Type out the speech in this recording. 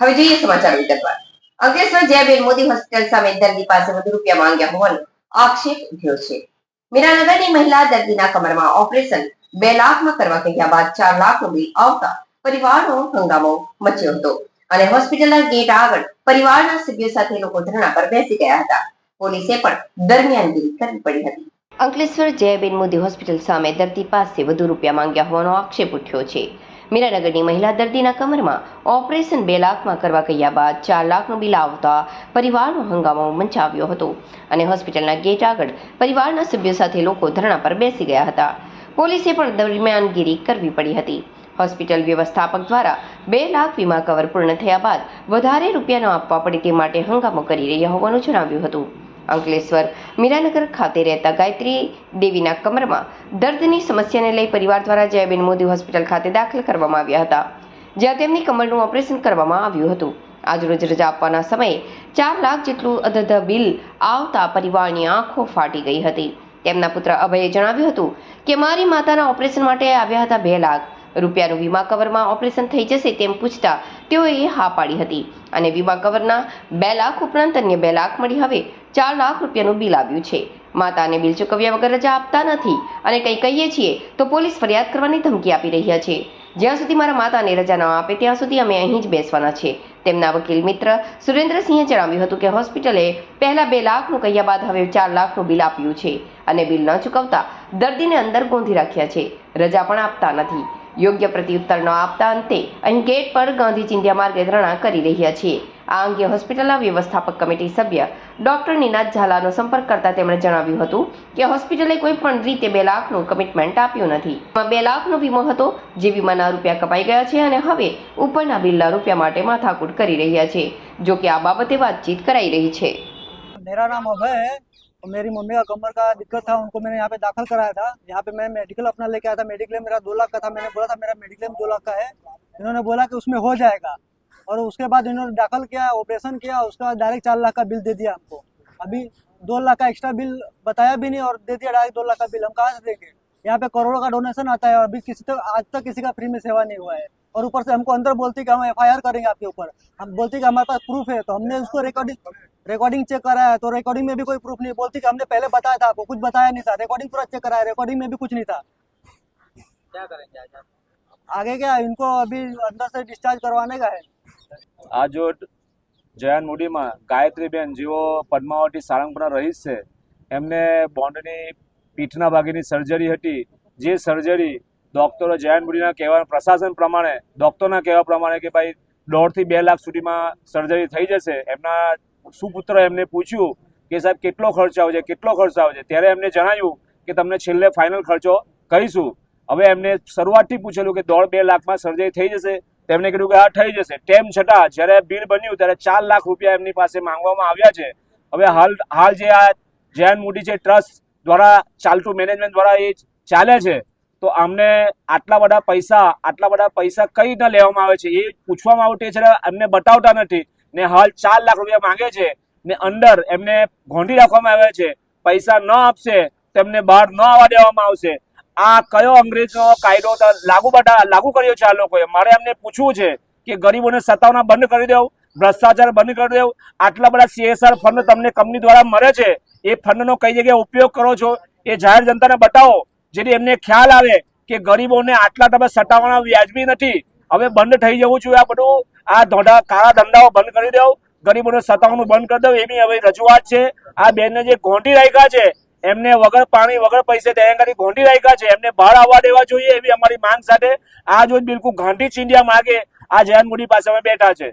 હવે જોઈએ સમાચાર વિગતવાર. અંકલેશ્વર જયાબેન મોદી હોસ્પિટલ સામે દર્દી પાસે વધુ રૂપિયા માંગ્યા હોવાનો આક્ષેપ ઉઠ્યો છે. મીરાનગરની મહિલા દર્દીના કમરમાં ઓપરેશન બે લાખમાં કરવા કહ્યા બાદ ચાર લાખ રૂપિયા આવતા પરિવારનો હંગામો મચ્યો હતો અને હોસ્પિટલના ગેટ આગળ પરિવારના સભ્યો સાથે લોકો ધરણા પર બેસી ગયા હતા. પોલીસે પણ દરમિયાનગીરી કરવી પડી હતી. અંકલેશ્વર જયાબેન મોદી હોસ્પિટલ સામે દર્દી પાસે વધુ રૂપિયા માંગ્યા હોવાનો આક્ષેપ ઉઠ્યો છે. મીરાનગરની મહિલા દર્દીના કમરમાં ઓપરેશન બે લાખમાં કરવા કહ્યા બાદ ચાર લાખનું બિલ આવતા પરિવારનો હંગામો મંચાવ્યો હતો અને હોસ્પિટલના ગેટ આગળ પરિવારના સભ્યો સાથે લોકો ધરણા પર બેસી ગયા હતા. પોલીસે પણ દરમિયાનગીરી કરવી પડી હતી. હોસ્પિટલ વ્યવસ્થાપક દ્વારા બે લાખ વીમા કવર પૂર્ણ થયા બાદ વધારે રૂપિયા ન આપવા પડે તે માટે હંગામો કરી રહ્યા હોવાનું જણાવ્યું હતું. અંકલેશ્વર. મીરાનગર ખાતે રહેતા ગાયત્રી દેવીના કમરમાં દર્દની સમસ્યાને લઈ પરિવાર દ્વારા જયાબેન મોદી હોસ્પિટલ ખાતે દાખલ કરવામાં આવ્યા હતા. જ્યાં તેમની કમરનું ઓપરેશન કરવામાં આવ્યું હતું. આજરોજ રજા આપવાના સમયે ચાર લાખ જેટલું અધધ બિલ આવતા પરિવારની આંખો ફાટી ગઈ હતી. તેમના પુત્ર અભયે જણાવ્યું હતું કે, મારી માતાના ઓપરેશન માટે આવ્યા હતા બે લાખ. રૂપિયાનું વીમા કવરમાં ઓપરેશન થઈ જશે તેમ પૂછતા તેઓએ હા પાડી હતી. અને વીમા કવરના બે લાખ ઉપરાંત અન્ય બે લાખ મળી હવે ચાર લાખ રૂપિયાનું બિલ આવ્યું છે. માતાને બિલ ચૂકવ્યા વગર રજા આપતા નથી અને કંઈ કહીએ છીએ તો પોલીસ ફરિયાદ કરવાની ધમકી આપી રહ્યા છે. જ્યાં સુધી મારા માતાને રજા ન આપે ત્યાં સુધી અમે અહીં જ બેસવાના છે. તેમના વકીલ મિત્ર સુરેન્દ્રસિંહે જણાવ્યું હતું કે હોસ્પિટલે પહેલા બે લાખનું કહ્યા બાદ હવે ચાર લાખનું બિલ આપ્યું છે અને બિલ ન ચૂકવતા દર્દીને અંદર ગોંધી રાખ્યા છે. રજા પણ આપતા નથી. યોગ્ય પ્રત્યુત્તર ન આપતા અંતે અહીં ગેટ પર ગાંધી ચિંધ્યા માર્ગે ધરણા કરી રહ્યા છીએ આ અંગે હોસ્પિટલના વ્યવસ્થાપક કમિટી સભ્ય ડોક્ટર નિનાદ ઝાલાનો સંપર્ક કરતા તેમણે જણાવ્યું હતું કે હોસ્પિટલે કોઈ પણ રીતે બે લાખનું કમિટમેન્ટ આપ્યું નથી. બે લાખનો વીમો હતો જે વીમાના રૂપિયા કપાઈ ગયા છે અને હવે ઉપરના બિલના રૂપિયા માટે માથાકૂટ કરી રહ્યા છે, જો કે આ બાબતે વાતચીત કરાઈ રહી છે. મેરા નામ અભય और मेरी मम्मी का कमर का दिक्कत था, उनको मैंने यहाँ पे दाखिल कराया था। यहाँ पे मैं मेडिकल अपना लेके आया था मेडिक्लेम मेरा दो लाख का था। मैंने बोला था, मेरा मेडिक्लेम दो लाख का है। इन्होंने बोला कि उसमें हो जाएगा। और उसके बाद इन्होंने दाखिल किया ऑपरेशन किया, उसके बाद डायरेक्ट चार लाख का बिल दे दिया हमको। अभी दो लाख का एक्स्ट्रा बिल बताया भी नहीं और दे दिया डायरेक्ट दो लाख का बिल हम कहाँ से देंगे? यहाँ पे करोड़ों का डोनेशन आता है और अभी किसी तक आज तक किसी का फ्री में सेवा नहीं हुआ है। और ऊपर से हमको अंदर बोलती कि हम एफ करेंगे आपके ऊपर हम बोलती कि हमारे पास प्रूफ है तो हमने उसको रिकॉर्डिंग रिकॉर्डिंग चेक कराया है, तो रिकॉर्डिंग में भी कोई प्रूफ नहीं बोलती कि हमने पहले बताया था आपको कुछ बताया नहीं था रिकॉर्डिंग पूरा चेक कराया रिकॉर्डिंग में भी कुछ नहीं था क्या करेंगे आज आप? आगे क्या इनको अभी अंदर से डिस्चार्ज करवाने का है આ જો જયાન મૂડીમાં ગાયત્રીબેન જેઓ પદ્માવતી સાળંગપુરના રહીશ છે એમને બોન્ડની પીઠના ભાગેની સર્જરી હતી જે સર્જરી ડૉક્ટરો જયંતબુડીના કહેવા પ્રશાસન પ્રમાણે, ડૉક્ટરના કહેવા પ્રમાણે કે ભાઈ, દોઢથી બે લાખ સુધીમાં સર્જરી થઈ જશે. એમના સુપુત્ર એમને પૂછ્યું કે સાહેબ, કેટલો ખર્ચ આવશે કેટલો ખર્ચ આવશે ત્યારે એમને જણાવ્યું કે તમને છેલ્લે ફાઇનલ ખર્ચો કહીશું. હવે એમને શરૂઆતથી પૂછેલું કે દોઢ બે લાખમાં સર્જરી થઈ જશે. તેમણે કીધું કે હા, થઈ જશે. તેમ છતાં, જ્યારે બિલ બન્યું, ત્યારે ચાર લાખ રૂપિયા એમની પાસે માંગવામાં આવ્યા છે. હવે હાલ હાલ જે આ જૈન મોદી છે, ટ્રસ્ટ દ્વારા, ચાલતું મેનેજમેન્ટ દ્વારા એ ચાલે છે. તો અમને આટલા બધા પૈસા, આટલા બધા પૈસા કઈ રીતના લેવામાં આવે છે એ પૂછવામાં આવતી છે એમને બતાવતા નથી. ને હાલ ચાર લાખ રૂપિયા માંગે છે ને અંદર એમને ઘોંટી રાખવામાં આવે છે, પૈસા ન આપશે, તેમને બહાર ન આવવા દેવામાં આવશે. આ કયો અંગ્રેજનો કાયદો લાગુ બધા લાગુ કર્યો છે આ લોકોએ? મારે એમને પૂછવું છે કે ગરીબોને સતાવના બંધ કરી દેવું, ભ્રષ્ટાચાર બંધ કરી દેવું, આટલા બધા સીએસઆર ફંડ તમને કંપની દ્વારા મળે છે, એ ફંડનો કઈ જગ્યાએ ઉપયોગ કરો છો એ જાહેર જનતાને બતાવો. જેથી એમને ખ્યાલ આવે કે ગરીબોને આટલા તમે સતાવવાના વ્યાજબી નથી. હવે બંધ થઈ જવું છું આ બધું. આ ધોધા કાળા ધંધાઓ બંધ કરી દઉં. ગરીબોને સતાવવાનું બંધ કરી દઉં. એની હવે રજૂઆત છે. આ બેનને જે ઘોંટી રાખ્યા છે, એમને વગર પાણી, વગર પૈસે દયાંગારી ઘોંટી રાખ્યા છે. એમને બહાર આવવા દેવા જોઈએ એવી અમારી માંગ સાથે. આ જો બિલકુલ ઘાંટી ચીંડિયા માગે, આ જૈન મોદી પાસે અમે બેઠા છે.